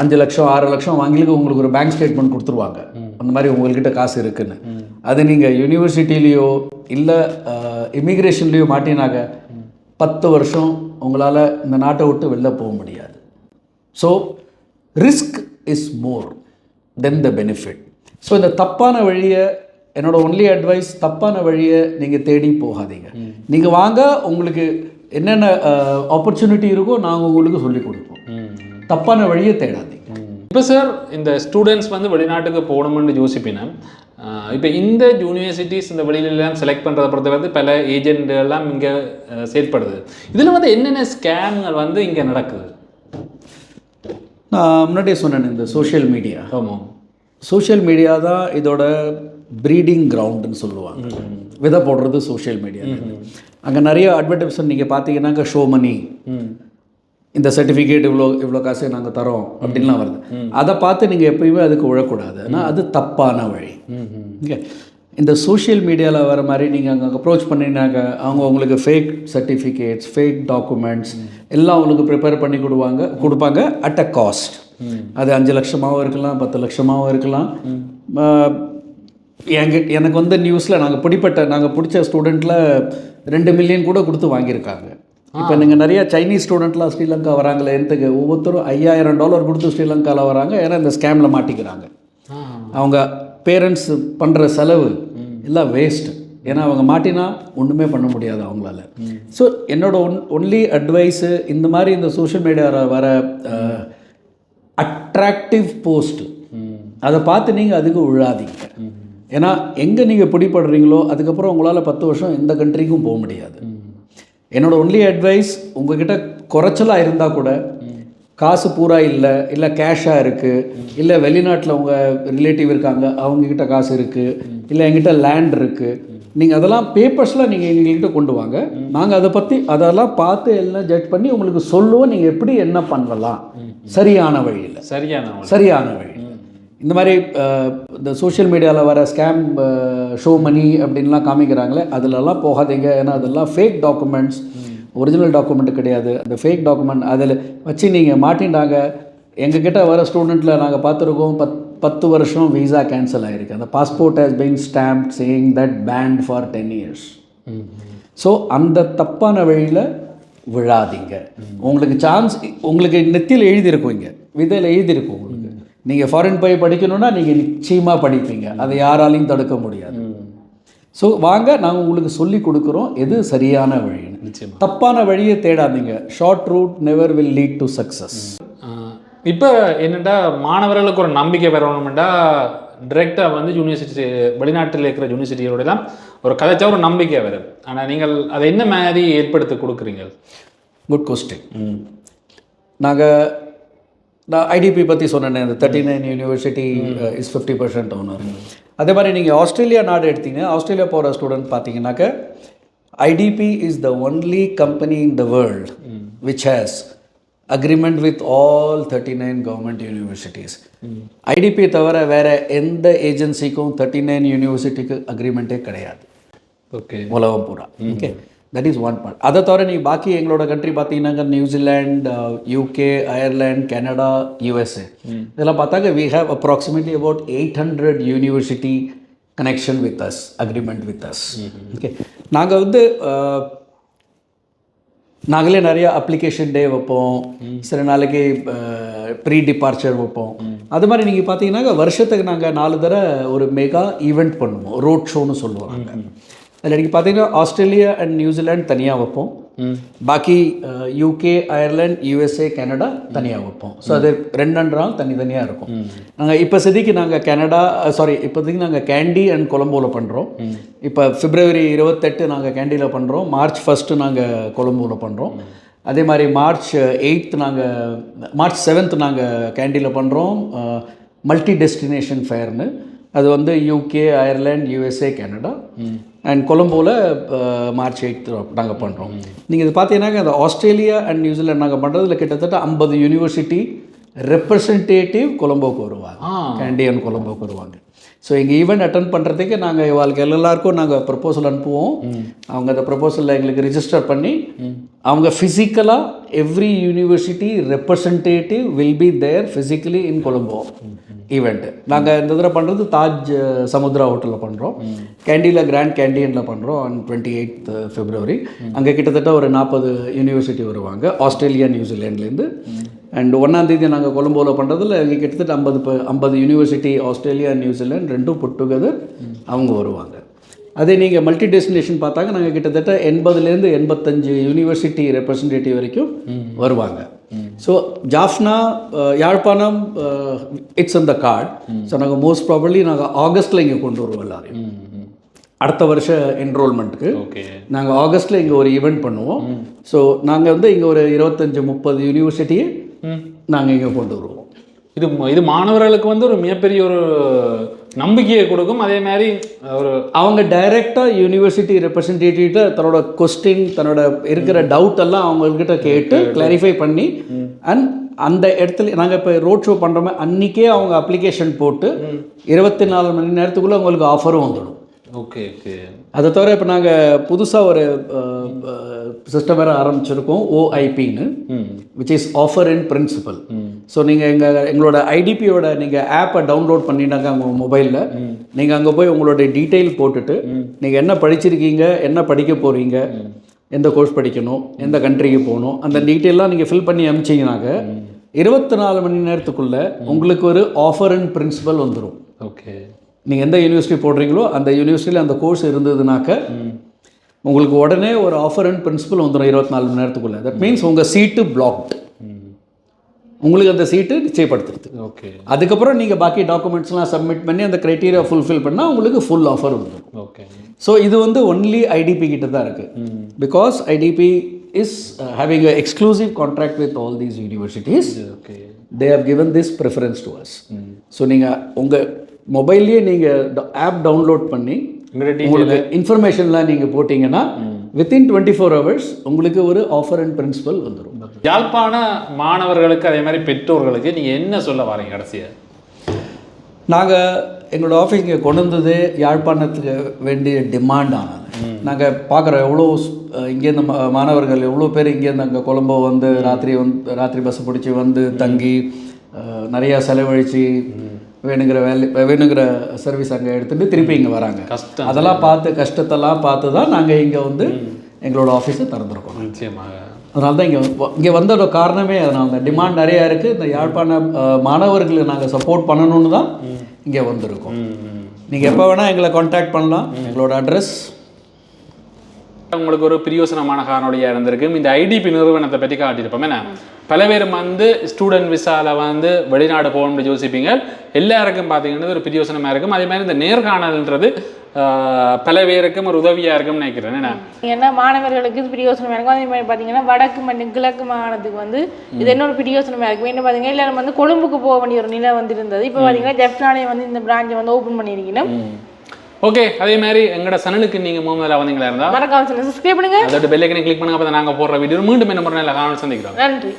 அஞ்சு லட்சம் ஆறு லட்சம் வாங்கிட்டு உங்களுக்கு ஒரு பேங்க் ஸ்டேட்மெண்ட் கொடுத்துருவாங்க. அந்த மாதிரி உங்கள்கிட்ட காசு இருக்குன்னு. அது நீங்கள் யூனிவர்சிட்டிலேயோ இல்லை இமிக்ரேஷன்லேயோ மாட்டினாக்க பத்து வருஷம் உங்களால் இந்த நாட்டை விட்டு வெளில போக முடியாது. So risk is more then the benefit so இந்த தப்பான வழியை என்னோட ஒன்லி அட்வைஸ் தப்பான வழியை நீங்கள் தேடி போகாதீங்க. நீங்கள் வாங்க உங்களுக்கு என்னென்ன ஆப்பர்ச்சுனிட்டி இருக்கோ நாங்கள் உங்களுக்கு சொல்லிக் கொடுப்போம். தப்பான வழியை தேடாதீங்க. இப்போ சார் இந்த ஸ்டூடெண்ட்ஸ் வந்து வெளிநாட்டுக்கு போகணும்னு யோசிப்பினா இப்போ இந்த யூனிவர்சிட்டிஸ் இந்த வெளியிலலாம் செலக்ட் பண்ணுறத பொறுத்த வந்து பல ஏஜென்ட் எல்லாம் இங்கே செயல்படுது இதில் வந்து என்னென்ன ஸ்கேம்கள் வந்து இங்கே நடக்குது? நான் முன்னாடியே சொன்னேன் இந்த சோஷியல் மீடியா ஆமாம் சோஷியல் மீடியா தான் இதோட ப்ரீடிங் கிரவுண்டுன்னு சொல்லுவாங்க. விதை போடுறது சோஷியல் மீடியா அங்கே நிறைய அட்வர்டைஸ்மெண்ட் நீங்கள் பார்த்தீங்கன்னாக்க ஷோ மணி இந்த சர்டிஃபிகேட் இவ்வளோ இவ்வளோ காசு நாங்கள் தரோம் அப்படின்லாம் வருது. அதை பார்த்து நீங்கள் எப்பயுமே அதுக்கு உழக்கூடாது. ஆனால் அது தப்பான வழி. ஓகே. இந்த சோஷியல் மீடியாவில் வர மாதிரி நீங்கள் அங்கே அப்ரோச் பண்ணினாக்க அவங்க உங்களுக்கு ஃபேக் சர்டிஃபிகேட்ஸ் ஃபேக் டாக்குமெண்ட்ஸ் எல்லாம் உங்களுக்கு ப்ரிப்பேர் பண்ணி கொடுவாங்க கொடுப்பாங்க அட் அ காஸ்ட் அது அஞ்சு லட்சமாகவும் இருக்கலாம் பத்து லட்சமாகவும் இருக்கலாம். ஆஹ், எங்க எனக்கு வந்த நியூஸில் நாங்கள் பிடிப்பட்ட நாங்கள் பிடிச்ச ஸ்டூடெண்ட்டில் ரெண்டு மில்லியன் கூட கொடுத்து வாங்கியிருக்காங்க. இப்போ நீங்கள் நிறைய சைனீஸ் ஸ்டூடெண்ட்லாம் ஸ்ரீலங்கா வராங்களே எந்தக்கு ஒவ்வொருத்தரும் ஐயாயிரம் டாலர் கொடுத்து ஸ்ரீலங்காவில் வராங்க ஏன்னா இந்த ஸ்கேமில் மாட்டிக்கிறாங்க. அவங்க பேரண்ட்ஸ் பண்ணுற செலவு எல்லாம் வேஸ்ட் ஏன்னா அவங்க மாட்டினா ஒன்றுமே பண்ண முடியாது அவங்களால. ஸோ என்னோட ஒன் ஒன்லி அட்வைஸு இந்த மாதிரி இந்த சோஷியல் மீடியாவில் வர அட்ராக்டிவ் போஸ்ட் அதை பார்த்து நீங்கள் அதுக்கு விழாதீங்க ஏன்னா எங்கே நீங்கள் பிடிப்படுறீங்களோ அதுக்கப்புறம் உங்களால் பத்து வருஷம் எந்த கண்ட்ரிக்கும் போக முடியாது. என்னோட ஒன்லி அட்வைஸ் உங்ககிட்ட குறைச்சலாக இருந்தால் கூட காசு பூரா இல்லை இல்லை கேஷாக இருக்குது இல்லை வெளிநாட்டில் உங்கள் ரிலேட்டிவ் இருக்காங்க அவங்கக்கிட்ட காசு இருக்குது இல்லை எங்கிட்ட லேண்ட் இருக்குது நீங்கள் அதெல்லாம் பேப்பர்ஸ்லாம் நீங்கள் எங்ககிட்ட கொண்டு வாங்க. நாங்கள் அதை பற்றி அதெல்லாம் பார்த்து எல்லாம் ஜட்ஜ் பண்ணி உங்களுக்கு சொல்லுவோம். நீங்கள் எப்படி என்ன பண்ணலாம்? சரியான வழியில். சரியான. சரியான வழி. இந்த மாதிரி இந்த சோஷியல் மீடியாவில் வர ஸ்கேம் ஷோ மணி அப்படின்லாம் காமிக்கிறாங்களே அதிலெல்லாம் போகாதீங்க. ஏன்னா அதெல்லாம் ஃபேக் டாக்குமெண்ட்ஸ் ஒரிஜினல் டாக்குமெண்ட் கிடையாது. அந்த ஃபேக் டாக்குமெண்ட் அதில் வச்சு நீங்கள் மாட்டின்டாங்க எங்ககிட்ட வர ஸ்டூடெண்ட்டில் நாங்கள் பார்த்துருக்கோம். பத் பத்து வருஷம் விசா கேன்சல் ஆகிருக்கு அந்த passport has been stamp saying that banned for ten years so அந்த தப்பான வழியில் விழாதீங்க. உங்களுக்கு சான்ஸ் உங்களுக்கு நெத்தியில் எழுதியிருக்கும் இங்கே. விதையில் எழுதியிருக்கும் உங்களுக்கு. நீங்கள் ஃபாரின் போய் படிக்கணும்னா நீங்கள் நிச்சயமாக படிப்பீங்க. அதை யாராலையும் தடுக்க முடியாது. ஸோ வாங்க நாங்கள் உங்களுக்கு சொல்லி கொடுக்குறோம். எது சரியான வழின்னு. நிச்சயமா. தப்பான வழியை தேடாதீங்க. Short route never will lead to success இப்போ என்னடா மாணவர்களுக்கு ஒரு நம்பிக்கை வரணும்டா டிரெக்டாக வந்து யூனிவர்சிட்டி வெளிநாட்டில் இருக்கிற யூனிவர்சிட்டியோட தான் ஒரு கதைச்சா ஒரு நம்பிக்கை வரும். ஆனால் நீங்கள் அதை என்ன மாதிரி ஏற்படுத்தி கொடுக்குறீங்க? குட் கொஸ்டின் நாங்கள் நான் ஐடிபி பற்றி சொன்னேன் இந்த thirty nine university is fifty percent owner அதே மாதிரி நீங்கள் ஆஸ்திரேலியா நாடு எடுத்தீங்க ஆஸ்திரேலியா போகிற ஸ்டூடெண்ட் பார்த்தீங்கன்னாக்க IDP is the only company in the world which has agreement with all thirty nine government universities IDP தவிர வேறு எந்த ஏஜென்சிக்கும் தேர்ட்டி நைன் யூனிவர்சிட்டிக்கு அக்ரிமெண்ட்டே கிடையாது ஓகே உலகம் பூரா okay that is one part அதை தவிர நீ பாக்கி எங்களோட கண்ட்ரி பார்த்தீங்கன்னாக்க New Zealand UK Ireland Canada USA இதெல்லாம் பார்த்தாக்க we have approximately about eight hundred university connection with us agreement with us okay நாங்கள் வந்து நாங்களே நிறைய அப்ளிகேஷன் டே வைப்போம். சில நாளைக்கு ப்ரீ டிபார்ச்சர் வைப்போம். அது மாதிரி நீங்கள் பார்த்தீங்கன்னாக்க வருஷத்துக்கு நாங்கள் நாலு தடவை ஒரு மெகா ஈவெண்ட் பண்ணுவோம். ரோட் ஷோன்னு சொல்லுவாங்க. அதில் நீங்கள் பார்த்தீங்கன்னா ஆஸ்திரேலியா அண்ட் நியூசிலாந்து தனியாக வைப்போம். பாக்கி யூகே அயர்லாந்து யூஎஸ்ஏ கனடா தனியாக வைப்போம். ஸோ அது ரெண்டு நாள் தனித்தனியாக இருக்கும். நாங்கள் இப்போ சிதிக்கு நாங்கள் கனடா சாரி இப்போதைக்கு நாங்கள் கேண்டி அண்ட் கொலம்போவில் பண்ணுறோம் இப்போ பிப்ரவரி இருபத்தெட்டு நாங்கள் கேண்டியில் பண்ணுறோம் மார்ச் ஃபஸ்ட்டு நாங்கள் கொலம்போவில் பண்ணுறோம் அதே மாதிரி மார்ச் எயித் நாங்கள் மார்ச் செவன்த் நாங்கள் கேண்டியில் பண்ணுறோம் மல்டி டெஸ்டினேஷன் ஃபேர்னு அது வந்து UK Ireland USA Canada and கொலம்போவில் March eighth நாங்கள் பண்ணுறோம் நீங்கள் இது பார்த்தீங்கன்னா அந்த ஆஸ்திரேலியா அண்ட் நியூசிலாந்து நாங்கள் பண்ணுறதுல கிட்டத்தட்ட ஐம்பது யூனிவர்சிட்டி ரெப்ரசன்டேட்டிவ் கொலம்போக்கு வருவாங்க. கேண்டி அண்ட் கொலம்போக்கு வருவாங்க. ஸோ எங்கள் ஈவெண்ட் அட்டன் பண்ணுறதுக்கு நாங்கள் இவாளுக்கு எல்லாருக்கும் நாங்கள் ப்ரப்போசல் அனுப்புவோம். அவங்க அந்த ப்ரப்போசலில் எங்களுக்கு ரிஜிஸ்டர் பண்ணி அவங்க ஃபிசிக்கலாக every university representative will be there physically in Colombo event நாங்கள் இந்த தடவை பண்ணுறது தாஜ் சமுத்ரா ஹோட்டலில் பண்ணுறோம் கேண்டியில் கிராண்ட் கேண்டீனில் பண்ணுறோம் ஆன் டுவெண்ட்டி எயித் ஃபெப்ரவரி அங்கே கிட்டத்தட்ட ஒரு நாற்பது யூனிவர்சிட்டி வருவாங்க. ஆஸ்திரேலியா நியூசிலாண்ட்லேருந்து அண்ட் ஒன்றாந்தேதி நாங்கள் கொலம்போவில் பண்ணுறதுல இங்கே கிட்டத்தட்ட ஐம்பது ஐம்பது யூனிவர்சிட்டி ஆஸ்திரேலியா நியூசிலாண்ட் ரெண்டும் புட் டுகெதர் அவங்க வருவாங்க. அதே நீங்கள் மல்டி டெஸ்டினேஷன் பார்த்தாங்க நாங்கள் கிட்டத்தட்ட எண்பதுலேருந்து எண்பத்தஞ்சு யூனிவர்சிட்டி ரெப்ரசன்டேட்டிவ் வரைக்கும் வருவாங்க. ஸோ ஜாஃப்னா யாழ்ப்பாணம் இட்ஸ் அந்த கார்டு ஸோ நாங்கள் மோஸ்ட் ப்ராபப்ளி நாங்கள் ஆகஸ்ட்டில் இங்கே கொண்டு வருவோம் எல்லாரையும். அடுத்த வருஷ என்ரோல்மெண்ட்டுக்கு ஓகே. நாங்கள் ஆகஸ்ட்டில் இங்கே ஒரு ஈவெண்ட் பண்ணுவோம். ஸோ நாங்கள் வந்து இங்கே ஒரு இருபத்தஞ்சி முப்பது யூனிவர்சிட்டியை நாங்கள் இங்கே கொண்டு வருவோம். இது இது மாணவர்களுக்கு வந்து ஒரு மிகப்பெரிய ஒரு நம்பிக்கையை கொடுக்கும். அதே மாதிரி ஒரு அவங்க டைரெக்டாக யூனிவர்சிட்டி ரெப்ரசன்டேட்டிவ்கிட்ட தன்னோட கொஸ்டின் தன்னோட இருக்கிற டவுட் எல்லாம் அவங்கக்கிட்ட கேட்டு கிளாரிஃபை பண்ணி அண்ட் அந்த இடத்துல நாங்கள் இப்போ ரோட் ஷோ பண்ணுறோமே அன்றைக்கே அவங்க அப்ளிகேஷன் போட்டு இருபத்தி நாலு மணி நேரத்துக்குள்ளே உங்களுக்கு ஆஃபரும் வந்துடும். ஓகே ஓகே அதை தவிர இப்போ நாங்கள் புதுசாக ஒரு சிஸ்டம் வேறு ஆரம்பிச்சிருக்கோம் ஓஐபின்னு which is offer in principle so நீங்கள் எங்கள் எங்களோட ஐடிபியோட நீங்கள் ஆப்பை டவுன்லோட் பண்ணிட்டாங்க உங்கள் மொபைலில் நீங்கள் அங்கே போய் உங்களோட டீட்டெயில் போட்டுட்டு நீங்கள் என்ன படிச்சிருக்கீங்க என்ன படிக்க போகிறீங்க எந்த கோர்ஸ் படிக்கணும் எந்த கண்ட்ரிக்கு போகணும் அந்த டீட்டெயிலாம் நீங்கள் ஃபில் பண்ணி அனுப்பிச்சிங்கனாக்க இருபத்தி நாலு மணி நேரத்துக்குள்ளே உங்களுக்கு ஒரு ஆஃபர் அண்ட் பிரின்சிபல் வந்துடும் ஓகே நீங்கள் எந்த யூனிவர்சிட்டி போடுறீங்களோ அந்த யூனிவர்சிட்டியில் அந்த கோர்ஸ் இருந்ததுனாக்க உங்களுக்கு உடனே ஒரு ஆஃபர் அண்ட் பிரின்சிபல் வந்துடும் இருபத்தி நாலு மணி நேரத்துக்குள்ளே. தட் மீன்ஸ் உங்கள் சீட்டு பிளாக்டு உங்களுக்கு அந்த சீட்டு நிச்சயப்படுத்துறது ஓகே அதுக்கப்புறம் நீங்கள் பாக்கி டாக்குமெண்ட்ஸ்லாம் சப்மிட் பண்ணி அந்த க்ரைட்டீரியா ஃபுல்ஃபில் பண்ணால் உங்களுக்கு ஃபுல் ஆஃபர் வந்துடும் ஓகே ஸோ இது வந்து ஒன்லி ஐடிபி கிட்ட தான் இருக்குது because IDP is having a exclusive contract with all these universities okay they have given this preference to us so நீங்கள் உங்கள் மொபைல்லையே நீங்கள் ஆப் டவுன்லோட் பண்ணி உங்களுக்கு இன்ஃபர்மேஷன்லாம் நீங்கள் போட்டிங்கன்னா வித்தின் டுவெண்ட்டி ஃபோர் ஹவர்ஸ் உங்களுக்கு ஒரு ஆஃபர் அண்ட் பிரின்சிபல் வந்துடும் யாழ்ப்பாண மாணவர்களுக்கு அதே மாதிரி பெற்றோர்களுக்கு நீங்க என்ன சொல்ல வரீங்க கடைசியா? நாங்கள் எங்களோட ஆஃபீஸ் இங்கே கொண்டு வந்ததே யாழ்ப்பாணத்துக்கு வேண்டிய டிமாண்ட் ஆனது. நாங்கள் பார்க்குறோம் எவ்வளோ இங்கேருந்து மாணவர்கள் எவ்வளோ பேர் இங்கேருந்து அங்கே கொலம்போ வந்து ராத்திரி வந்து ராத்திரி பஸ் பிடிச்சி வந்து தங்கி நிறையா செலவழித்து வேணுங்கிற வேலை வேணுங்கிற சர்வீஸ் அங்கே எடுத்துகிட்டு திருப்பி இங்கே வராங்க. கஷ்டம். அதெல்லாம் பார்த்து கஷ்டத்தெல்லாம் பார்த்து தான் நாங்கள் இங்கே வந்து எங்களோட ஆஃபீஸை திறந்துருக்கோம். நிச்சயமாக. அதனால தான் இங்கே இங்கே வந்தோட காரணமே அதனால தான். டிமாண்ட் நிறையா இருக்குது இந்த யாழ்ப்பாண அஹ், மாணவர்களை நாங்கள் சப்போர்ட் பண்ணணும்னு தான் இங்கே வந்திருக்கோம். நீங்கள் எப்போ வேணால் எங்களை காண்டாக்ட் பண்ணலாம். எங்களோட அட்ரஸ் உங்களுக்கு ஒரு பிரியோசனமான காணொலியாக இருந்திருக்கும் இந்த ஐடிபி நிறுவனத்தை பற்றி காட்டியிருப்போம். என்ன? பல பேர் வந்து ஸ்டூடெண்ட் விசாவில் வந்து வெளிநாடு போகணும்னு யோசிப்பீங்க எல்லாருக்கும் பார்த்தீங்கன்னா ஒரு பிரியோசனமாக இருக்கும். அதே மாதிரி இந்த நேர்காணல்ன்றது பல பேருக்கும் ஒரு உதவியாக இருக்கும்னு நினைக்கிறேன். என்ன? ஏன்னா மாணவர்களுக்கு இது பிரியோசனமாக இருக்கும். அதே மாதிரி பார்த்தீங்கன்னா வடக்கு மற்றும் கிழக்கு மாகாணத்துக்கு வந்து இது இன்னொரு பிரியோசனமாக இருக்கும். என்ன பார்த்தீங்கன்னா எல்லாரும் வந்து கொழும்புக்கு போக வேண்டிய ஒரு நிலை வந்து இருந்தது இப்போ பார்த்தீங்கன்னா ஜெஃப்னாலே வந்து இந்த பிரான்ச்சை வந்து ஓப்பன் பண்ணியிருக்கணும் ஓகே அதே மாதிரி எங்களோட சேனலுக்கு நீங்கள் மூணு வந்தீங்களா இருந்தால் மறக்காம சப்ஸ்கிரைப் பண்ணுங்க. அதோட பெல்லைக்கனை கிளிக் பண்ணுங்க. அப்போ நாங்கள் போடுற வீடியோ மீண்டும் என்ன முறை நல்ல காணொலி சந்திக்கிறோம். நன்றி.